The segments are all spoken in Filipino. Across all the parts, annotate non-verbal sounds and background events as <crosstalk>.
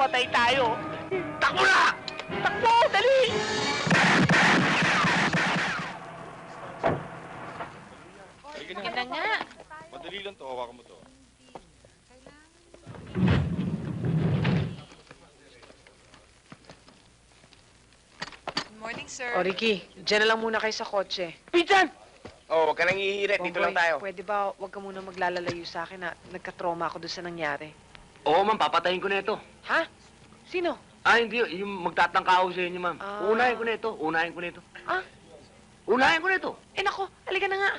patay tayo. Takbo na! Takbo, dali! Ganda nga. Madali lang to. Hawakan mo to. Good morning, sir. O, Ricky, dyan na lang muna kayo sa kotse. Pinsan! Oh, huwag ka nang hihirit. Dito lang tayo. Pwede ba wag ka muna maglalalayo sa akin na nagka-trauma ako doon sa nangyari? Oo, ma'am, papatayin ko na ito. Ha? Sino? Ah, hindi, yung magtatangka ako sa inyo, ma'am. Ah. Unahin ko na ito, unahin ko na ito. Ah? Unahin ko na ito. Eh nako, halika na nga.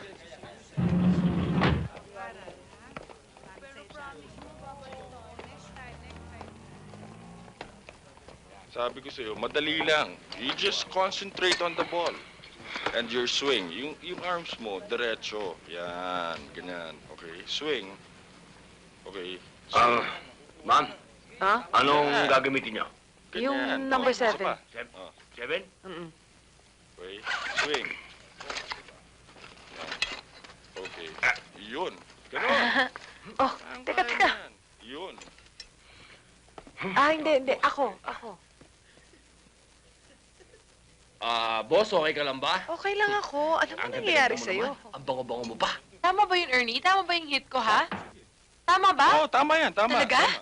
Sabi ko sa'yo, madali lang. You just concentrate on the ball. And your swing. Yung, yung arms mo, diretso. Yan, ganyan. Okay, swing. Okay. Ah, swing. Ma'am, Ha? anong Yeah. gagamitin niyo? yung number seven. Seven? Oh, Seven? Mm-mm. okay, swing. Okay, yun. Ganon. <laughs> Oh, Ang teka, kaya teka. yan. Yun. Ah, hindi, hindi. Ako, ako. Ah, boss, okay ka lang ba? Okay lang ako. Ano ba nangyayari sa'yo? Ang bango-bango mo pa. Tama ba yun, Ernie? Tama ba yung hit ko, ha? Tama ba? Oh, tama yan, tama. Talaga? tama.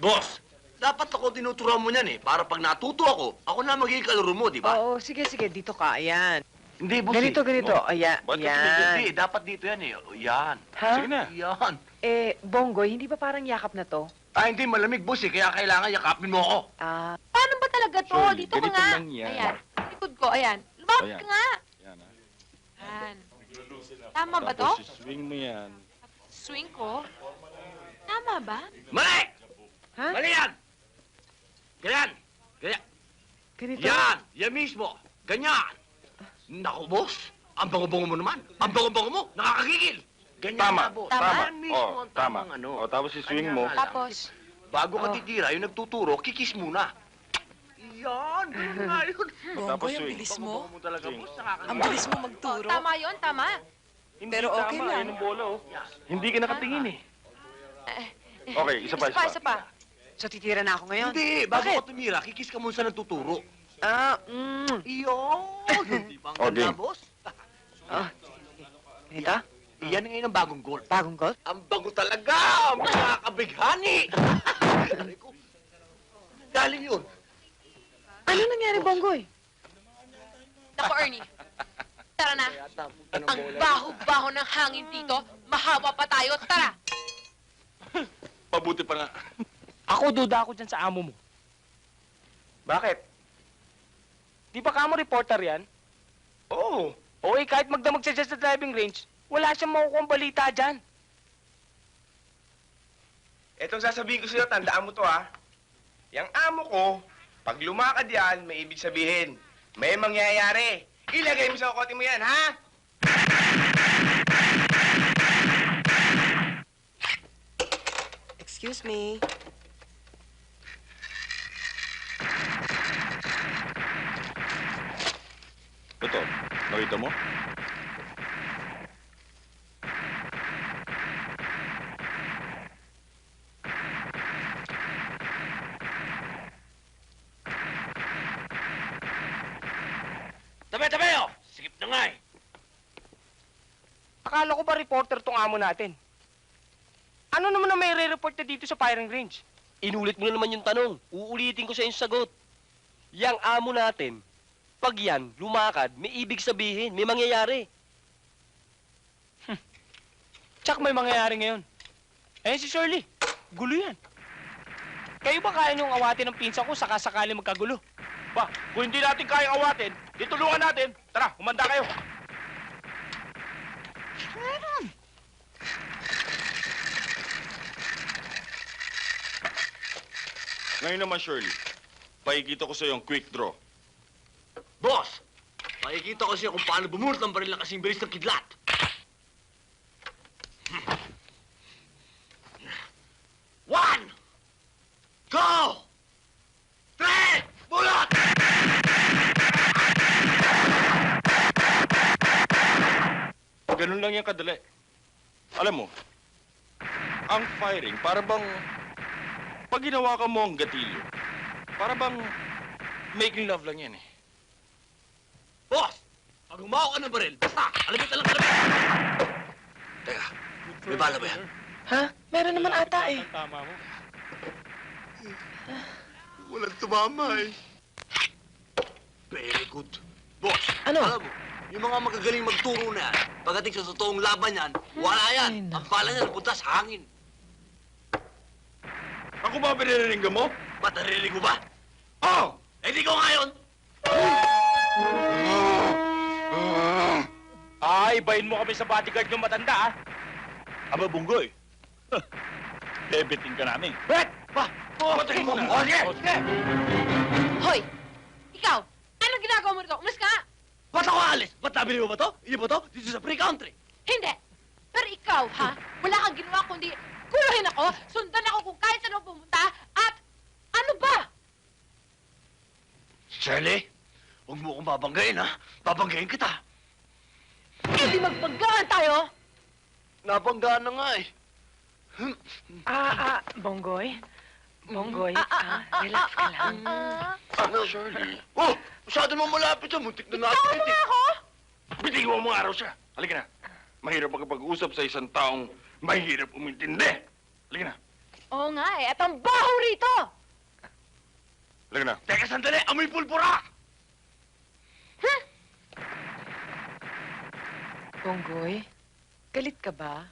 Boss, dapat ako tinuturuan mo niyan eh. Para pag natuto ako, ako na magiging kalaro mo, di ba? Oo, sige, sige. Dito ka. Ayan. Hindi, boss. Ganito, eh. ganito. Ayan. Ba't ka Hindi, dapat dito yan eh. O, Yan. Ha? Sige na. Yan. Eh, Bonggoy, hindi ba parang yakap na to? Ah, hindi, malamig, boss eh. Kaya kailangan yakapin mo ako. Ah, Paano ba talaga to? Shirley, Dito ka ganito nga. lang yan. Ayan. Likod ko, ayan. Lumapit Ayan. ka nga. Yan, ha? Ayan. Tama ba to? Tapos swing mo yan. Swing ko? Tama ba? Mali! ha? Mali yan! Ganyan! Ganyan! Ganito? Yan! Yan mismo! Ganyan! Naku, boss! Ang bango-bango mo naman! Ang bango-bango mo! Nakakagigil! Ganyan Tama, na, boss. Tama. Yan mismo Oh, ang tama. tamang ano. Oh, tapos i-swing mo. Kanya nga lang. Tapos, Bago ka Oh. titira, yung nagtuturo, kikis muna. Yan! Ganun <laughs> nga yun. Tapos swing. Bango-bango mo talaga, Swing. boss. Nakakagigil. Ang bilis mo oh, magturo. tama yun, tama. Pero okay lang. Ayun ang bola, oh. Hindi ka nakatingin, eh. Okay, isa pa, Isa pa, isa pa. So, titira na ako ngayon? Hindi, bago Bakit? ka tumira, kikis ka muna sa nagtuturo. Ah, mm. Iyon! <laughs> Hindi ba ang Oh, ganda, game. boss? Ah. Ganito? Iyan ngayon ang bagong goal. Bagong goal? Ang bago talaga! Mga kabighani! Aray ko. Galing yun. Ano nangyari, Bonggoy? Naku, Ernie. Tara na. Ang baho-baho ng hangin dito. Mahawa pa tayo. Tara. Pabuti pa nga. <laughs> Ako duda ako dyan sa amo mo. Bakit? Di ba kamo reporter yan? Oo. O eh, kahit magdamag siya dyan sa driving range, wala siyang makukuha balita dyan. Etong sasabihin ko sa'yo, tandaan mo to ha. Yang amo ko, pag lumakad yan, may ibig sabihin, may mangyayari. Ilagay mo sa kokote mo yan, ha? Excuse me. Ito, nakita mo? Tabi, tabi, oh! Sikip na nga eh. Akala ko ba reporter tong amo natin? Ano naman na may re-report na dito sa firing range? Inulit mo na naman yung tanong. Uulitin ko sa yung sagot. Yang amo natin, pag yan, lumakad, may ibig sabihin, may mangyayari. Tsak may mangyayari ngayon. Ayun si Shirley. Gulo yan. Kayo ba kaya niyong awatin ng pinsa ko saka sakali magkagulo? Ba, kung hindi natin kayang awatin, ditulungan natin. Tara, humanda kayo. Ngayon naman, Shirley, pakikita ko sa yung quick draw. Boss, makikita ko siya kung paano bumunot ng baril na kasing bilis ng kidlat. One! Go! Three! Bulot! Ganun lang yan kadali. Alam mo, ang firing, para bang pag ginawa mo ang gatilyo, para bang making love lang yan eh. Boss! Pag humawa ka ng baril, basta! Alamit na lang, alamit! Teka, may bala ba yan? Ha? Meron naman ata eh. Tama mo. Walang tumama eh. Very good. Boss, Ano? alam mo, yung mga magagaling magturo na yan, pagdating sa totoong laban yan, wala yan. Ang bala niya napunta sa hangin. Ako ba pinarinig mo? Ba't narinig mo ba? Oh! Eh di ko ngayon! Ay, bayin mo kami sa bodyguard ng matanda, ah. Aba, Bunggoy. <laughs> Debiting ka namin. Bet! Ba, Patay mo na! Oh, sige! Hoy! Ikaw! Anong ginagawa mo rito? Umalis ka! Ba't ako alis? Ba't nabili mo ba to? Hindi ba to? Dito sa free country. Hindi! Pero ikaw, ha? Wala kang ginawa kundi kuluhin ako, sundan ako kung kahit saan ako pumunta, at ano ba? Shirley, huwag mo akong babanggain, ha? Babanggain kita. Eh di tayo! Nabanggaan na nga, eh. Ah, ah, Bonggoy. Bonggoy, ah, relax ka lang. Ano, Shirley? Oh, masyado mo malapit siya. Muntik na natin. Tama ako! Bitiwan mo araw siya. Halika na. Mahirap makapag-usap sa isang taong mahirap umintindi. Halika na. Oo nga eh, at ang baho rito! Halika na. Teka, sandali. Amoy pulpura! Bonggoy, galit ka ba?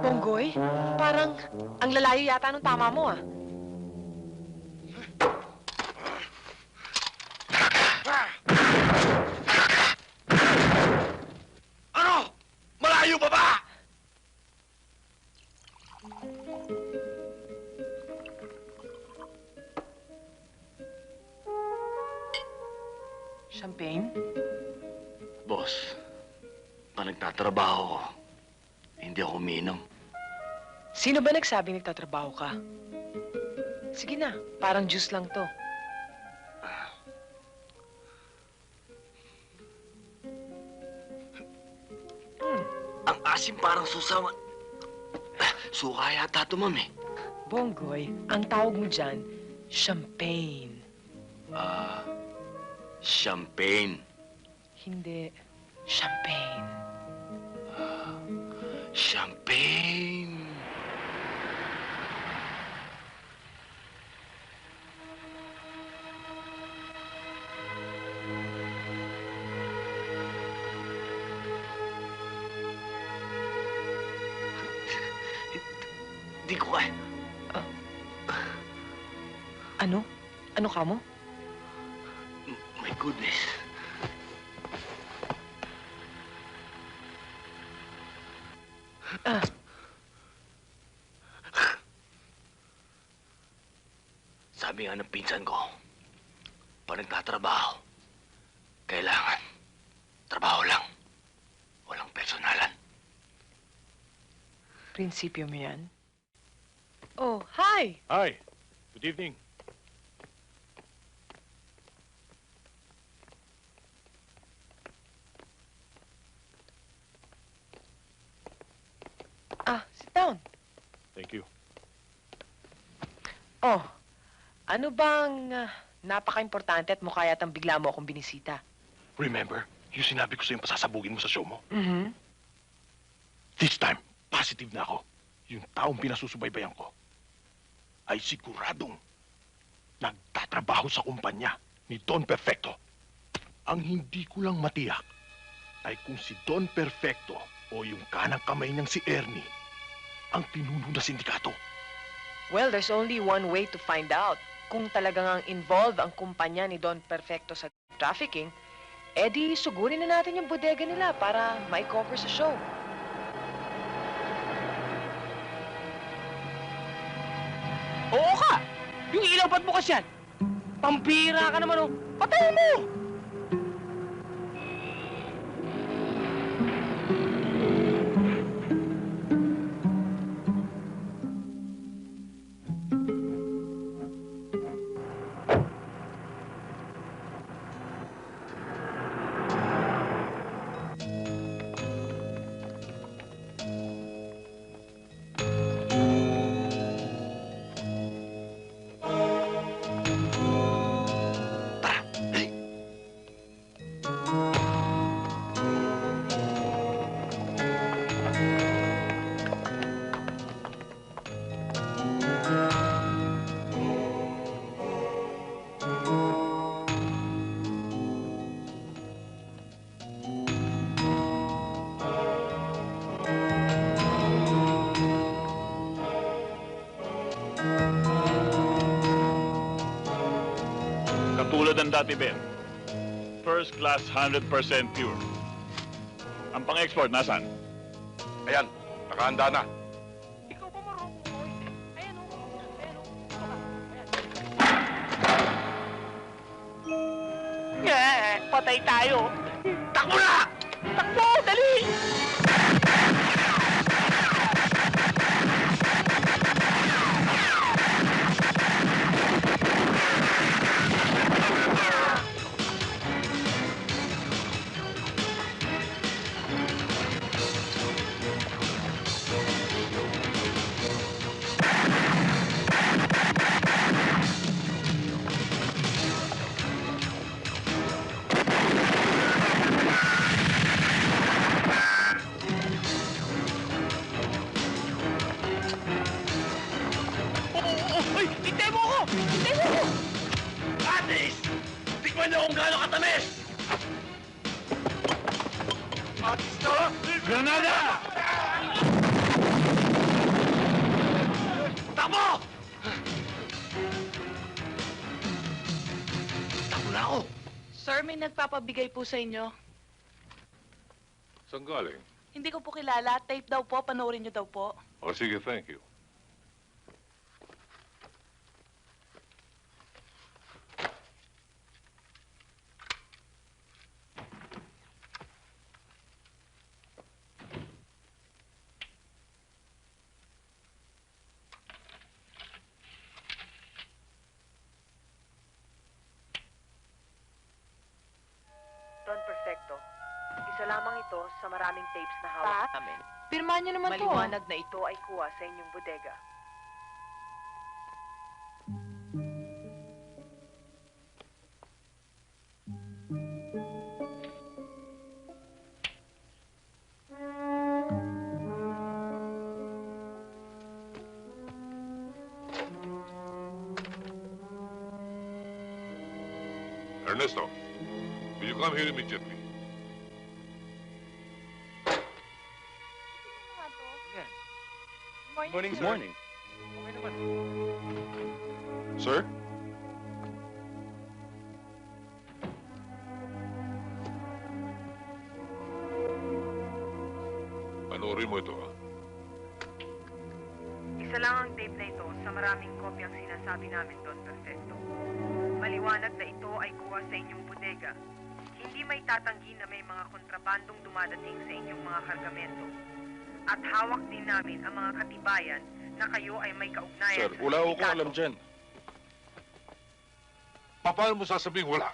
Bonggoy, parang ang lalayo yata nung tama mo ah. Champagne? Boss, pag nagtatrabaho ko, hindi ako uminom. Sino ba nagsabing nagtatrabaho ka? Sige na, parang juice lang to. Ang asim parang susama. Suka yata ito, ma'am, eh. Bonggoy, ang tawag mo dyan, champagne. Ah, champagne. Hindi, champagne. Champagne. Di ko kaya. Ano? Ano ka mo? Goodness. Ah. Sabi nga ng pinsan ko, pag nagtatrabaho, kailangan trabaho lang. Walang personalan. Prinsipyo mo yan? Oh, hi! Hi. Good evening. Ah, sit down. Thank you. Oh, ano bang ah, napaka-importante at mukha yatang bigla mo akong binisita? Remember, yung sinabi ko sa'yo pasasabugin mo sa show mo? Mhm. This time, positive na ako. Yung taong pinasusubaybayan ko ay siguradong nagtatrabaho sa kumpanya ni Don Perfecto. Ang hindi ko lang matiyak ay kung si Don Perfecto o yung kanang kamay niyang si Ernie ang pinuno na sindikato. Well, there's only one way to find out. Kung talagang ang involved ang kumpanya ni Don Perfecto sa trafficking, edi sugurin na natin yung bodega nila para may cover sa show. Oo ka! Yung ilaw ba't bukas yan? Pampira ka naman, oh. Patay mo! Katulad ng dati, Ben. First class, 100% pure. Ang pang-export, nasan? Ayan, nakahanda na. Ikaw ba marunong mo? Ayan o. Ayan o. Ayan. patay tayo. Takbo na! Takbo! Dali! Takbo na ako! Sir, may nagpapabigay po sa inyo. Saan galing? Hindi ko po kilala. Tape daw po. Panoorin niyo daw po. O sige, thank you. Don Perfecto, isa lamang ito sa maraming tapes na hawak namin. Pirmahan niyo naman Maliwanag na ito ay kuha sa inyong bodega. Ernesto, will you come here immediately? Morning, sir. Morning. Okay naman. Sir? Panoorin mo ito, ah. Isa lang ang tape na ito sa maraming kopyang sinasabi namin Don Perfecto. Maliwanag na ito ay kuha sa inyong bodega. Hindi may tatanggi na may mga kontrabandong dumadating sa inyong mga kargamento. At hawak din namin ang mga katibayan na kayo ay may kaugnayan Sir, wala ko sindikato. alam dyan. Paano mo sasabing wala?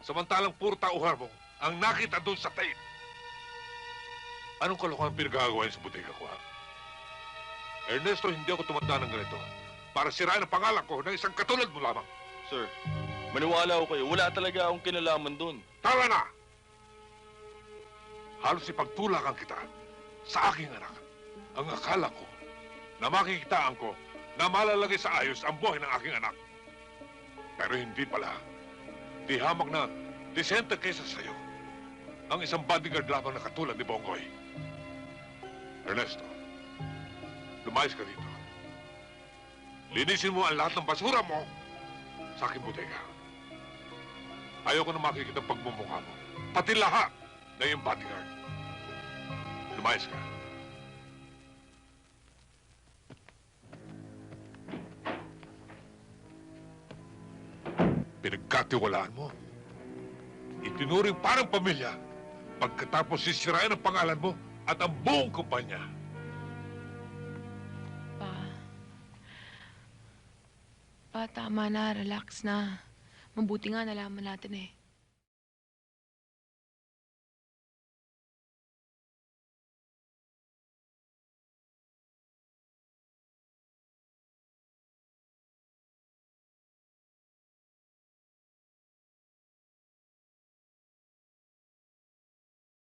Samantalang puro tauhar mo ang nakita doon sa tape. Anong kalokohan pinagagawa niyo sa butika ko, ha? Ernesto, hindi ako tumanda ng ganito para sirain ang pangalan ko ng isang katulad mo lamang. Sir, maniwala ko kayo. Wala talaga akong kinalaman doon. Tara na! Halos ipagtulakan kita sa aking anak. Ang akala ko na makikitaan ko na malalagay sa ayos ang buhay ng aking anak. Pero hindi pala. Di hamak na disente kaysa sa'yo. Ang isang bodyguard lamang na katulad ni Bongoy. Ernesto, lumayas ka dito. Linisin mo ang lahat ng basura mo sa aking bodega. Ayoko na makikita ang pagmumukha mo. Pati lahat na yung bodyguard. Ka. Pinagkatiwalaan mo. Itinuring parang pamilya pagkatapos sisirain ang pangalan mo at ang buong kumpanya. Pa. Pa, tama na. Relax na. Mabuti nga nalaman natin eh.